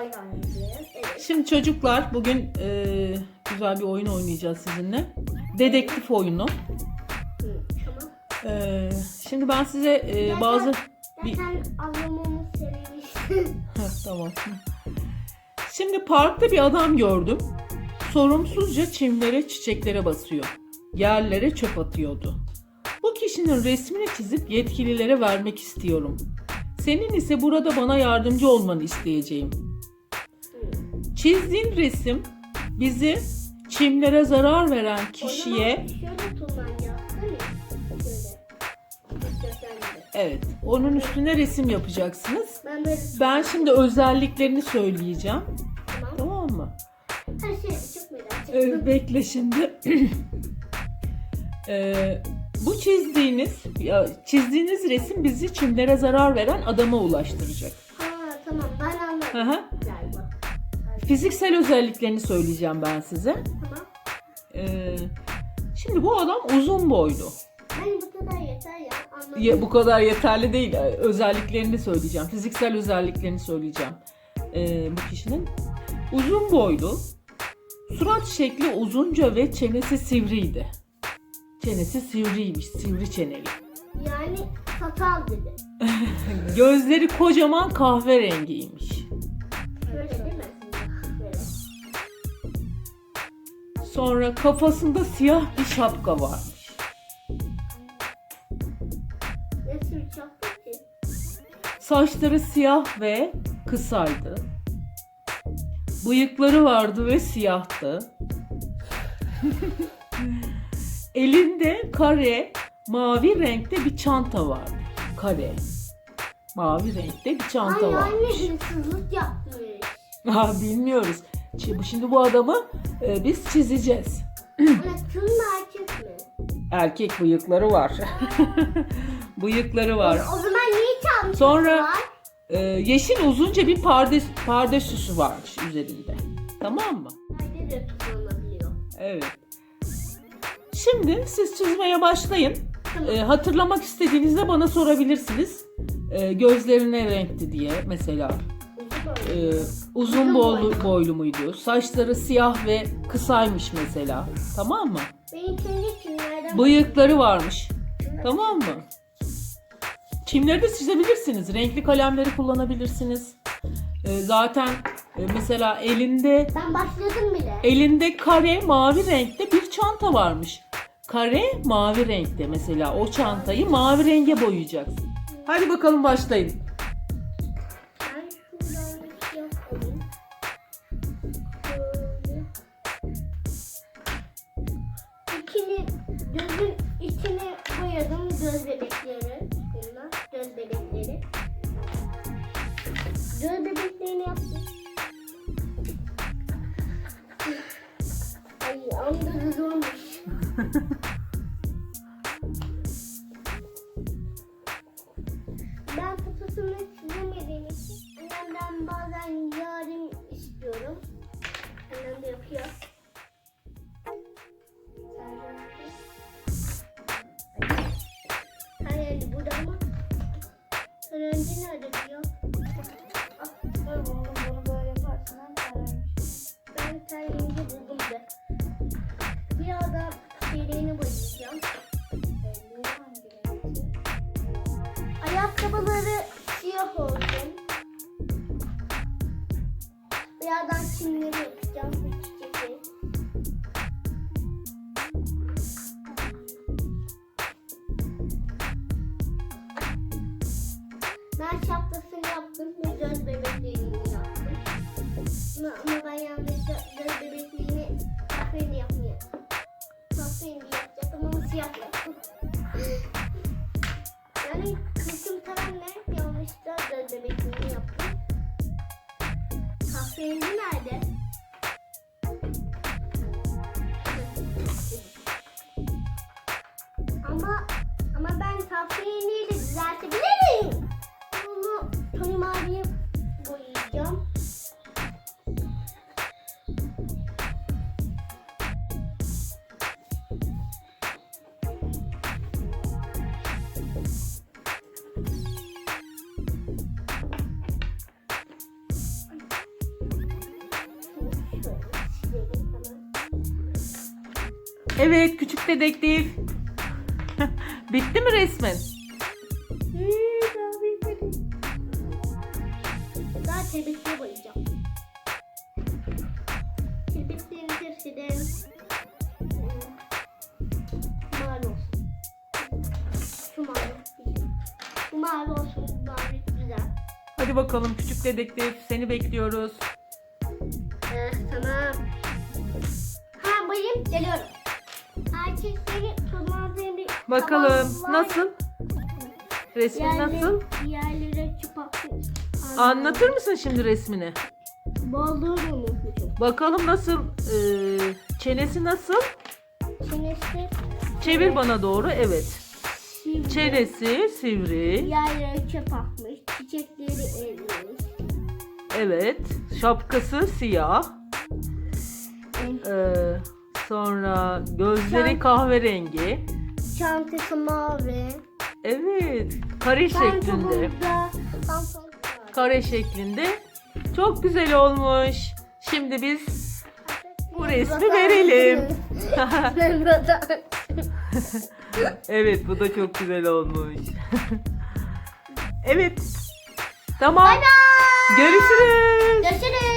oyun oynayacağız. Evet. Şimdi çocuklar bugün e, güzel bir oyun oynayacağız sizinle. Dedektif oyunu. Hı, tamam. E, şimdi ben size e, bazı... Bir- Zaten ablamamı sevmiştim. Heh, tamam. Şimdi parkta bir adam gördüm. Sorumsuzca çimlere, çiçeklere basıyor. Yerlere çöp atıyordu. Bu kişinin resmini çizip yetkililere vermek istiyorum. Senin ise burada bana yardımcı olmanı isteyeceğim. Çizdiğin resim bizi çimlere zarar veren kişiye evet onun üstüne resim yapacaksınız. Ben böyle Ben şimdi özelliklerini söyleyeceğim. tamam. Tamam mı? Her şey çok merak Ee, ettim. bekle şimdi. Ee, bu çizdiğiniz ya, çizdiğiniz resim bizi çimlere zarar veren adama ulaştıracak. Ha tamam ben anladım Hı hı. galiba. Fiziksel özelliklerini söyleyeceğim ben size. Tamam. Ee, şimdi bu adam uzun boylu. Ben bu kadar yeter ya. Anladım. Ya, bu kadar yeterli değil. Ee, Özelliklerini söyleyeceğim. Fiziksel özelliklerini söyleyeceğim. Ee, bu kişinin uzun boylu, surat şekli uzunca ve çenesi sivriydi. Çenesi sivriymiş, sivri çeneli. Yani sakal gibi. Gözleri kocaman kahverengiymiş. Sonra kafasında siyah bir şapka varmış. Sür çaptı ki? Saçları siyah ve kısaydı. Bıyıkları vardı ve siyahtı. Elinde kare, mavi renkte bir çanta vardı. Kare. Mavi renkte bir çanta Ay anne hırsızlık yapmış. Ha, bilmiyoruz. Şimdi, şimdi bu adamı e, biz çizeceğiz. Kız mı erkek mi? Erkek bıyıkları var. bıyıkları var. O zaman niye çalmış? Sonra-? Ee, yeşil uzunca bir pardes, pardesüsü varmış üzerinde. Tamam mı? Nerede de kullanılabiliyor. Evet. Şimdi siz çizmeye başlayın. Tamam. Ee, hatırlamak istediğinizde bana sorabilirsiniz. Ee, gözleri ne renkti diye mesela. Boylu. uzun boylu, boylu muydu? Saçları siyah ve kısaymış mesela. Tamam mı? Benim kendi kimlerden... Bıyıkları varmış. Tamam mı? Çimleri de çizebilirsiniz. Renkli kalemleri kullanabilirsiniz. Ee, zaten e, mesela elinde Ben başladım bile. elinde kare mavi renkte bir çanta varmış. Kare mavi renkte mesela o çantayı mavi renge boyayacaksın. Hadi bakalım başlayın. Gözün içine boyadım göz bebekleri. Bunlar göz bebekleri. Göz bebeklerini yaptım. Ay anda zormuş. Ben kafasını çizemediğim için annemden bazen yardım istiyorum. Annem de yapıyor. Öğrenci nerede diyor? Ah, Dur bunu, bunu buldum şeylerini boyayacağım. Ayakkabıları siyah olsun. Birazdan çimleri Ben şapkasını yaptım göz bebeklerini yaptım. Ama, ama ben yanlışlıkla göz bebeklerini kahverengi yapmıyorum. Kahverengi yapacaktım ama siyah yaptım. Yani kızım hep yanlışlıkla göz bebekliğini yaptım. Kahverengi nerede? yapacağım. Evet küçük dedektif. Bitti mi resmin? Tebekliğe boyayacağım. Tebekliğini keselim. Mavi olsun. Şu mavi. Bu mavi olsun. Mavi güzel. Hadi bakalım küçük dedektif seni bekliyoruz. Eh, tamam. Ha bayım geliyorum. Erkekleri kullandığım bir Bakalım var. nasıl? Resmin Yerleri- nasıl? Çıpak. Anlatır mısın şimdi resmini? Balığı unutmuşum. Bakalım nasıl? Ee, çenesi nasıl? Çenesi Çevir bana doğru. Evet. sivri. Çenesi sivri. Yerlere çöp atmış. Çiçekleri erimiş. Evet. Şapkası siyah. Ee, sonra gözleri Çan- kahverengi. Çantası mavi. Evet. Kare şeklinde. Var. Kare şeklinde. Çok güzel olmuş. Şimdi biz bu resmi verelim. Evet bu da çok güzel olmuş. evet. Tamam. Görüşürüz. Görüşürüz.